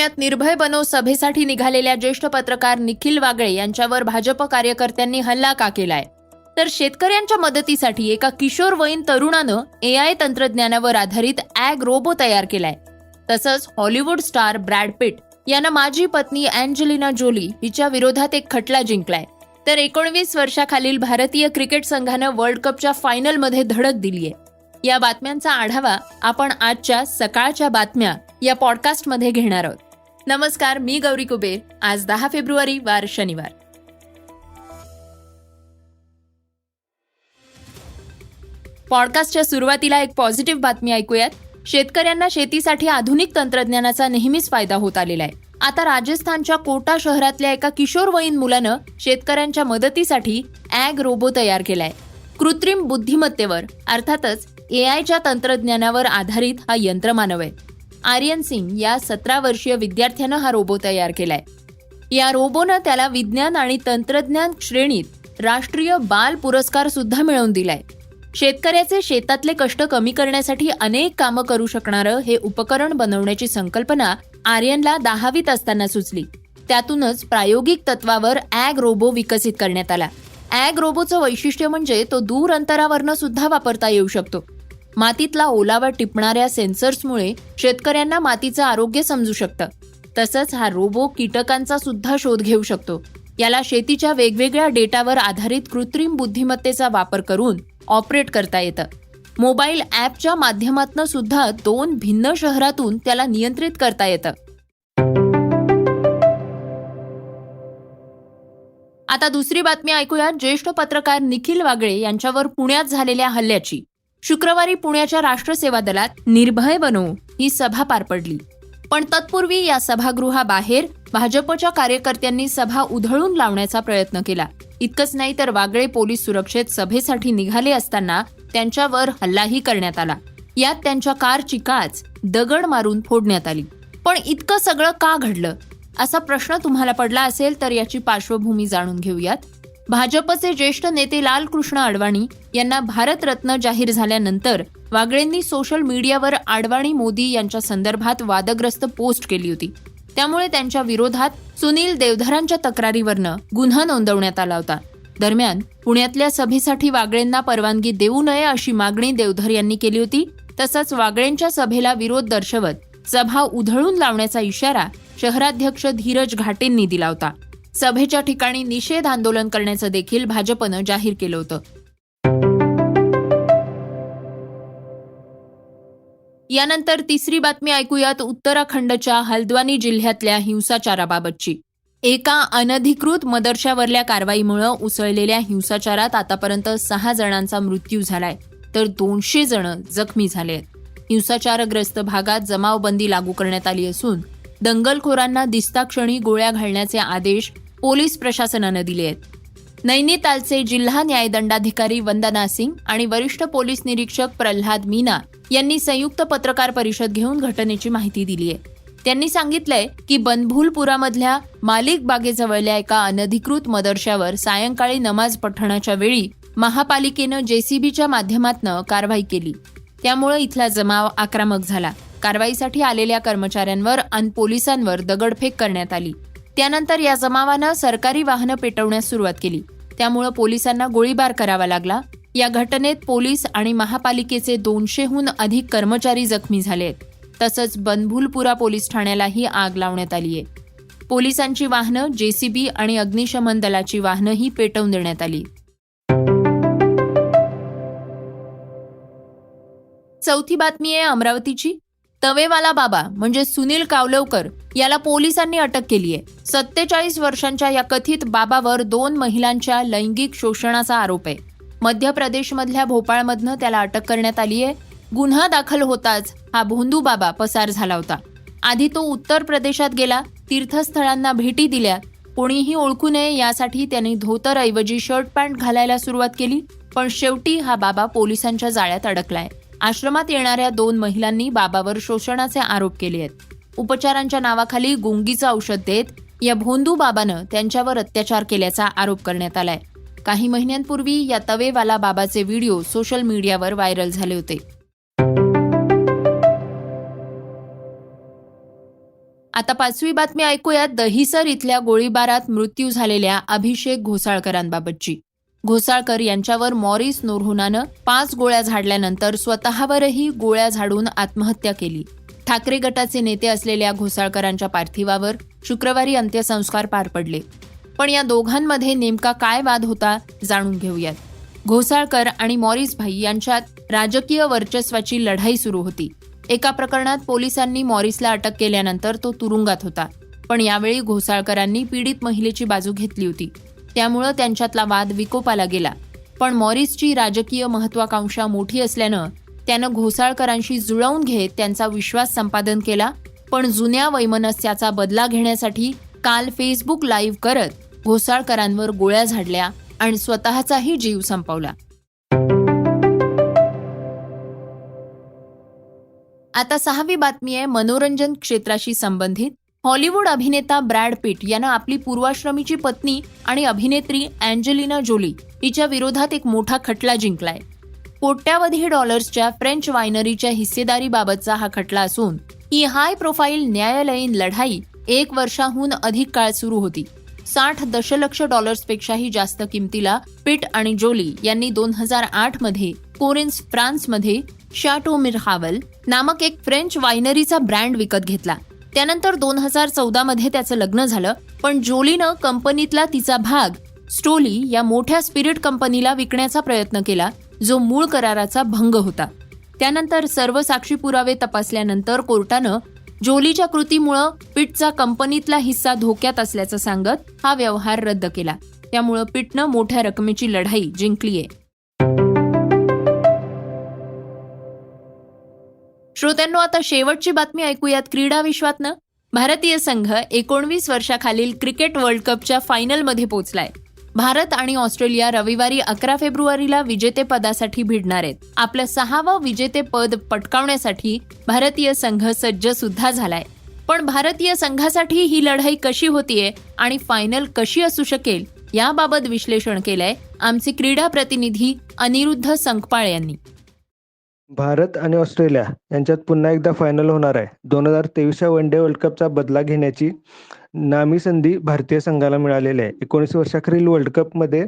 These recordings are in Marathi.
पुण्यात निर्भय बनो सभेसाठी निघालेल्या ज्येष्ठ पत्रकार निखिल वागळे यांच्यावर भाजप कार्यकर्त्यांनी हल्ला का केलाय? तर शेतकऱ्यांच्या मदतीसाठी एका किशोरवयीन तरुणानं एआय तंत्रज्ञानावर आधारित ॲग रोबो तयार केलाय. तसंच हॉलिवूड स्टार ब्रॅड पिट यानं माझी पत्नी अँजेलिना जोली हिच्या विरोधात एक खटला जिंकलाय. तर एकोणवीस वर्षाखालील भारतीय क्रिकेट संघानं वर्ल्ड कपच्या फायनलमध्ये धडक दिलीय. या बातम्यांचा आढावा आपण आजच्या सकाळच्या बातम्या या पॉडकास्टमध्ये घेणार आहोत. नमस्कार मी गौरी कुबेर. आज दहा फेब्रुवारी वार शनिवार. पॉडकास्टच्या सुरुवातीला एक पॉझिटिव्ह बातमी ऐकूयात. शेतकऱ्यांना शेतीसाठी आधुनिक तंत्रज्ञानाचा नेहमीच फायदा होत आलेला आहे. आता राजस्थानच्या कोटा शहरातल्या एका किशोरवयीन मुलानं शेतकऱ्यांच्या मदतीसाठी ॲग रोबो तयार केलाय. कृत्रिम बुद्धिमत्तेवर अर्थातच एआयच्या तंत्रज्ञानावर आधारित हा यंत्रमानव आहे. आर्यन सिंग या सतरा वर्षीय विद्यार्थ्यानं हा रोबो तयार केलाय. या रोबोनं त्याला विज्ञान आणि तंत्रज्ञान श्रेणीत राष्ट्रीय बाल पुरस्कार सुद्धा मिळवून दिलाय. शेतकऱ्याचे शेतातले कष्ट कमी करण्यासाठी अनेक कामं करू शकणारं हे उपकरण बनवण्याची संकल्पना आर्यनला दहावीत असताना सुचली. त्यातूनच प्रायोगिक तत्वावर ॲग रोबो विकसित करण्यात आला. ॲग रोबोचं वैशिष्ट्य म्हणजे तो दूर अंतरावरनं सुद्धा वापरता येऊ शकतो. मातीतला ओलावा टिपणाऱ्या सेन्सर्समुळे शेतकऱ्यांना मातीचं आरोग्य समजू शकतं. तसंच हा रोबो कीटकांचा सुद्धा शोध घेऊ शकतो. याला शेतीच्या वेगवेगळ्या डेटावर आधारित कृत्रिम बुद्धिमत्तेचा वापर करून ऑपरेट करता येतं. मोबाईल ॲपच्या माध्यमातून सुद्धा दोन भिन्न शहरातून त्याला नियंत्रित करता येतं. आता दुसरी बातमी ऐकूया ज्येष्ठ पत्रकार निखिल वागळे यांच्यावर पुण्यात झालेल्या हल्ल्याची. शुक्रवारी पुण्याच्या राष्ट्र सेवा दलात निर्भय बनो ही सभा पार पडली. पण तत्पूर्वी या सभागृहाबाहेर भाजपच्या कार्यकर्त्यांनी सभा उधळून लावण्याचा प्रयत्न केला. इतकंच नाही तर वागळे पोलीस सुरक्षेत सभेसाठी निघाले असताना त्यांच्यावर हल्लाही करण्यात आला. यात त्यांच्या कारची काच दगड मारून फोडण्यात आली. पण इतकं सगळं का घडलं? असा प्रश्न तुम्हाला पडला असेल तर याची पार्श्वभूमी जाणून घेऊयात. भाजपचे ज्येष्ठ नेते लालकृष्ण अडवाणी यांना भारतरत्न जाहीर झाल्यानंतर वागळेंनी सोशल मीडियावर आडवाणी मोदी यांच्या संदर्भात वादग्रस्त पोस्ट केली होती. त्यामुळे त्यांच्या विरोधात सुनील देवधरांच्या तक्रारीवरनं गुन्हा नोंदवण्यात आला होता. दरम्यान पुण्यातल्या सभेसाठी वागळेंना परवानगी देऊ नये अशी मागणी देवधर यांनी केली होती. तसंच वागळेंच्या सभेला विरोध दर्शवत सभा उधळून लावण्याचा इशारा शहराध्यक्ष धीरज घाटेंनी दिला होता. सभेच्या ठिकाणी निषेध आंदोलन करण्याचं देखील भाजपनं जाहीर केलं होतं. यानंतर तिसरी बातमी ऐकूयात उत्तराखंडच्या हल्द्वानी जिल्ह्यातल्या हिंसाचाराबाबतची. एका अनधिकृत मदरशावरल्या कारवाईमुळे उसळलेल्या हिंसाचारात आतापर्यंत सहा जणांचा मृत्यू झालाय तर दोनशे जण जखमी झाले आहेत. हिंसाचारग्रस्त भागात जमावबंदी लागू करण्यात आली असून दंगलखोरांना दिसताक्षणी गोळ्या घालण्याचे आदेश पोलीस प्रशासनानं दिले आहेत. नैनितालचे जिल्हा न्यायदंडाधिकारी वंदना सिंग आणि वरिष्ठ पोलीस निरीक्षक प्रल्हाद मीना यांनी संयुक्त पत्रकार परिषद घेऊन घटनेची माहिती दिली आहे. त्यांनी सांगितलंय की बनभूलपुरामधल्या मालिक बागेजवळल्या एका अनधिकृत मदरशावर सायंकाळी नमाज पठणाच्या वेळी महापालिकेनं जेसीबीच्या माध्यमातनं कारवाई केली. त्यामुळे इथला जमाव आक्रमक झाला. कारवाईसाठी आलेल्या कर्मचाऱ्यांवर आणि पोलिसांवर दगडफेक करण्यात आली. त्यानंतर या जमावानं सरकारी वाहनं पेटवण्यास सुरुवात केली. त्यामुळं पोलिसांना गोळीबार करावा लागला. या घटनेत पोलीस आणि महापालिकेचे दोनशेहून अधिक कर्मचारी जखमी झाले आहेत तसंच बनभूलपुरा पोलीस ठाण्यालाही आग लावण्यात आली आहे. पोलिसांची वाहनं जेसीबी आणि अग्निशमन दलाची वाहनंही पेटवून देण्यात आली. चौथी बातमी आहे अमरावतीची. तवेवाला बाबा म्हणजे सुनील कावलवकर याला पोलिसांनी अटक केली आहे सत्तेचाळीस वर्षांच्या या कथित बाबावर दोन महिलांच्या लैंगिक शोषणाचा आरोप आहे. मध्य प्रदेशमधल्या भोपाळमधनं त्याला अटक करण्यात आली आहे गुन्हा दाखल होताच हा भोंदू बाबा पसार झाला होता. आधी तो उत्तर प्रदेशात गेला तीर्थस्थळांना भेटी दिल्या. कोणीही ओळखू नये यासाठी त्यांनी धोतरऐवजी शर्ट पॅन्ट घालायला सुरुवात केली पण शेवटी हा बाबा पोलिसांच्या जाळ्यात अडकलाय. आश्रमात येणाऱ्या दोन महिलांनी बाबावर शोषणाचे आरोप केले आहेत. उपचारांच्या नावाखाली गुंगीचं औषध देत या भोंदू बाबानं त्यांच्यावर अत्याचार केल्याचा आरोप करण्यात आलाय. काही महिन्यांपूर्वी या तवेवाला बाबाचे व्हिडिओ सोशल मीडियावर व्हायरल झाले होते. आता पाचवी बातमी ऐकूयात. दहिसर इथल्या गोळीबारात मृत्यू झालेल्या अभिषेक घोसाळकरांबाबतची. घोसाळकर यांच्यावर मॉरिस नोरहुनानं पाच गोळ्या झाडल्यानंतर स्वतःवरही गोळ्या झाडून आत्महत्या केली. ठाकरे गटाचे नेते असलेल्या घोसाळकरांच्या पार्थिवावर शुक्रवारी अंत्यसंस्कार पार पडले. पण या दोघांमध्ये नेमका काय वाद होता जाणून घेऊयात. घोसाळकर आणि मॉरिस भाई यांच्यात राजकीय वर्चस्वाची लढाई सुरू होती. एका प्रकरणात पोलिसांनी मॉरिसला अटक केल्यानंतर तो तुरुंगात होता. पण यावेळी घोसाळकरांनी पीडित महिलेची बाजू घेतली होती. त्यामुळं त्यांच्यातला वाद विकोपाला गेला. पण मॉरिसची राजकीय महत्वाकांक्षा मोठी असल्यानं त्यानं घोसाळकरांशी जुळवून घेत त्यांचा विश्वास संपादन केला पण जुन्या वैमनस्याचा बदला घेण्यासाठी काल फेसबुक लाईव्ह करत घोसाळकरांवर गोळ्या झाडल्या आणि स्वतःचाही जीव संपवला. आता सहावी बातमी आहे मनोरंजन क्षेत्राशी संबंधित. हॉलिवूड अभिनेता ब्रॅड पिट यानं आपली पूर्वाश्रमीची पत्नी आणि अभिनेत्री अँजेलिना जोली हिच्या विरोधात एक मोठा खटला जिंकलाय. कोट्यावधी डॉलर्सच्या फ्रेंच वायनरीच्या हिस्सेदारीबाबतचा हा खटला असून ही हाय प्रोफाईल न्यायालयीन लढाई एक वर्षाहून अधिक काळ सुरू होती. साठ दशलक्ष डॉलर्सपेक्षाही जास्त किमतीला पिट आणि जोली यांनी दोन हजार आठमध्ये कोरिन्स फ्रान्समध्ये शॅटो मिरहावल नामक एक फ्रेंच वायनरीचा ब्रँड विकत घेतला. त्यानंतर दोन हजार चौदा मध्ये त्याचं लग्न झालं पण जोलीनं कंपनीतला तिचा भाग स्टोली या मोठ्या स्पिरिट कंपनीला विकण्याचा प्रयत्न केला जो मूळ कराराचा भंग होता. त्यानंतर सर्व साक्षी पुरावे तपासल्यानंतर कोर्टानं जोलीच्या कृतीमुळं पिटचा कंपनीतला हिस्सा धोक्यात असल्याचं सांगत हा व्यवहार रद्द केला. त्यामुळं पिटनं मोठ्या रकमेची लढाई जिंकलीय. श्रोत्यांनो आता शेवटची बातमी ऐकूयात क्रीडा विश्वातनं. भारतीय संघ एकोणवीस वर्षाखालील क्रिकेट वर्ल्ड कपच्या फायनलमध्ये पोहोचलाय. भारत आणि ऑस्ट्रेलिया रविवारी अकरा फेब्रुवारीला विजेतेपदासाठी भिडणार आहेत. आपलं सहावं विजेतेपद पटकावण्यासाठी भारतीय संघ सज्ज सुद्धा झालाय. पण भारतीय संघासाठी ही लढाई कशी होतीये आणि फायनल कशी असू शकेल याबाबत विश्लेषण केलंय आमचे क्रीडा प्रतिनिधी अनिरुद्ध संकपाळ यांनी. भारत आणि ऑस्ट्रेलिया यांच्यात पुन्हा एकदा फायनल होणार आहे. दोन हजार तेवीसच्या वन डे वर्ल्ड कपचा बदला घेण्याची नामी संधी भारतीय संघाला मिळालेली आहे. एकोणीस वर्षाखालील वर्ल्ड कपमध्ये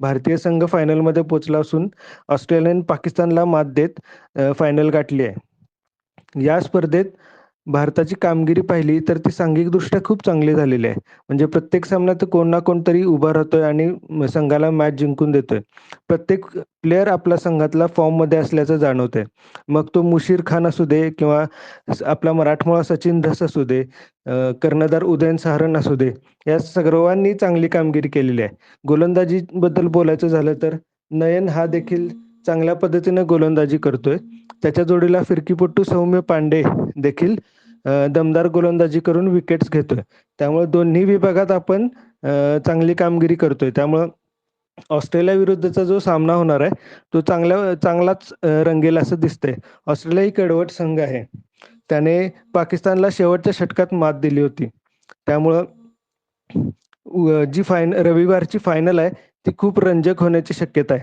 भारतीय संघ फायनलमध्ये पोचला असून ऑस्ट्रेलियाने पाकिस्तानला मात देत फायनल गाठली आहे. या स्पर्धेत भारताची कामगिरी पाहिली तर ती सांघिकदृष्ट्या खूप चांगली झालेली आहे. म्हणजे प्रत्येक सामन्यात कोण ना कोणतरी उभा राहतोय आणि संघाला मॅच जिंकून देतोय. प्रत्येक प्लेअर आपल्या संघातला फॉर्ममध्ये असल्याचं जाणवतंय. मग तो मुशीर खान असू दे किंवा आपला मराठमोळा सचिन धस असू दे कर्णधार उदयन सहारण असू दे या सर्वांनी चांगली कामगिरी केलेली आहे. गोलंदाजीबद्दल बोलायचं झालं तर नयन हा देखील चांगल्या पद्धतीने गोलंदाजी करतोय. त्याच्या जोडीला फिरकीपट्टू सौम्य पांडे देखील दमदार गोलंदाजी करून विकेट्स घेतोय. त्यामुळे दोन्ही विभागात आपण चांगली कामगिरी करतोय. त्यामुळं ऑस्ट्रेलिया विरुद्धचा जो सामना होणार आहे तो चांगल्या चांगलाच रंगेल असं दिसतंय. ऑस्ट्रेलिया ही कडवट संघ आहे. त्याने पाकिस्तानला शेवटच्या षटकात मात दिली होती. त्यामुळं जी फायन रविवारची फायनल आहे ती खूप रंजक होण्याची शक्यता आहे.